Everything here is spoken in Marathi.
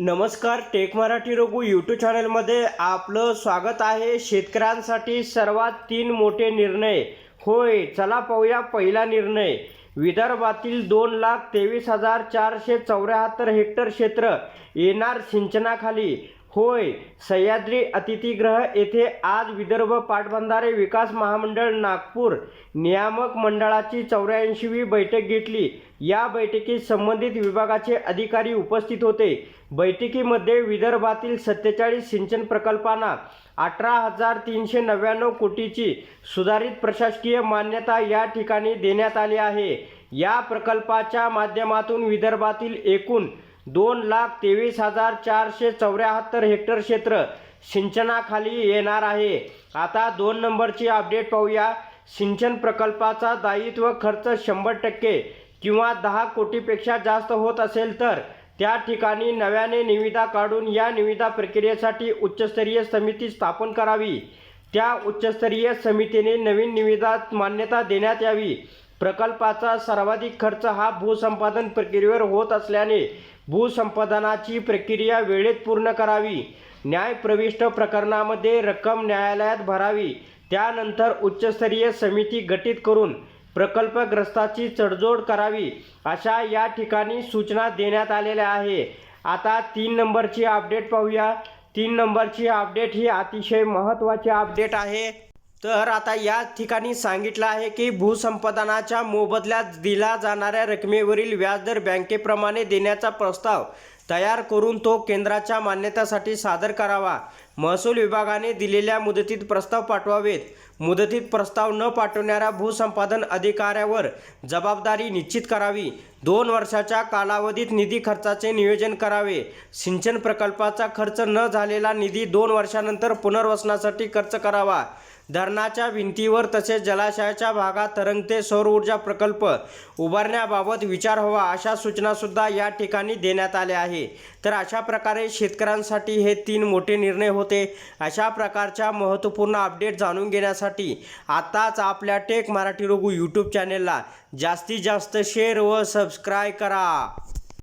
नमस्कार टेक मराठी रघु यूट्यूब चॅनलमध्ये आपलं स्वागत आहे. शेतकऱ्यांसाठी सर्वात तीन मोठे निर्णय. होय चला पाहूया पहिला निर्णय. विदर्भातील दोन लाख तेवीस हजार चारशे चौऱ्याहत्तर हेक्टर क्षेत्र येणार सिंचनाखाली. होय सह्याद्री अतिथीगृह येथे आज विदर्भ पाटबंधारे विकास महामंडळ नागपूर नियामक मंडळाची चौऱ्याऐंशीवी बैठक घेतली. या बैठकीत संबंधित विभागाचे अधिकारी उपस्थित होते. बैठकीमध्ये विदर्भातील सत्तेचाळीस सिंचन प्रकल्पांना अठरा हजार तीनशे नव्याण्णव कोटीची सुधारित प्रशासकीय मान्यता या ठिकाणी देण्यात आली आहे. या प्रकल्पाच्या माध्यमातून विदर्भातील एकूण दोन लाख तेवीस हजार चारशे चौऱ्याहत्तर हेक्टर क्षेत्र सिंचनाखाली येणार आहे. आता दोन नंबरची अपडेट पाहूया. सिंचन प्रकल्पाचा दायित्व खर्च शंभर टक्के किंवा दहा कोटीपेक्षा जास्त होत असेल तर त्या ठिकाणी नव्याने निविदा काढून या निविदा प्रक्रियेसाठी उच्चस्तरीय समिती स्थापन करावी. त्या उच्चस्तरीय समितीने नवीन निविदा मान्यता देण्यात यावी. प्रकल्पाचा सर्वाधिक खर्च हा भूसंपादन प्रक्रियेवर होत असल्याने भूसंपादनाची प्रक्रिया वेळेत पूर्ण करावी. न्यायप्रविष्ट प्रकरणामध्ये रक्कम न्यायालयात भरावी. त्यानंतर उच्चस्तरीय समिती गठीत करून प्रकल्पग्रस्ताची तडजोड करावी अशा या ठिकाणी सूचना देण्यात आलेल्या आहे. आता तीन नंबरची अपडेट पाहूया. तीन नंबरची अपडेट ही अतिशय महत्त्वाची अपडेट आहे. तर आता या ठिकाणी सांगितलं आहे की भूसंपादनाच्या मोबदल्यात दिला जाणाऱ्या रकमेवरील व्याजदर बँकेप्रमाणे देण्याचा प्रस्ताव तयार करून तो केंद्राच्या मान्यतेसाठी सादर करावा. महसूल विभागाने दिलेल्या मुदतीत प्रस्ताव पाठवावेत. मुदतीत प्रस्ताव न पाठवणाऱ्या भूसंपादन अधिकाऱ्यावर जबाबदारी निश्चित करावी. दोन वर्षाच्या कालावधीत निधी खर्चाचे नियोजन करावे. सिंचन प्रकल्पाचा खर्च न झालेला निधी दोन वर्षानंतर पुनर्वसनासाठी खर्च करावा. धरणाच्या भिंतीवर तसेच जलाशयाच्या भागात तरंगते सौर ऊर्जा प्रकल्प उभारण्याबाबत विचार हवा अशा सूचनासुद्धा या ठिकाणी देण्यात आल्या आहे. तर अशा प्रकारे शेतकऱ्यांसाठी हे तीन मोठे निर्णय होते. अशा प्रकारच्या महत्त्वपूर्ण अपडेट जाणून घेण्यासाठी आताच आपल्या टेक मराठी रघु यूट्यूब चॅनेलला जास्तीत जास्त शेअर व सबस्क्राईब करा.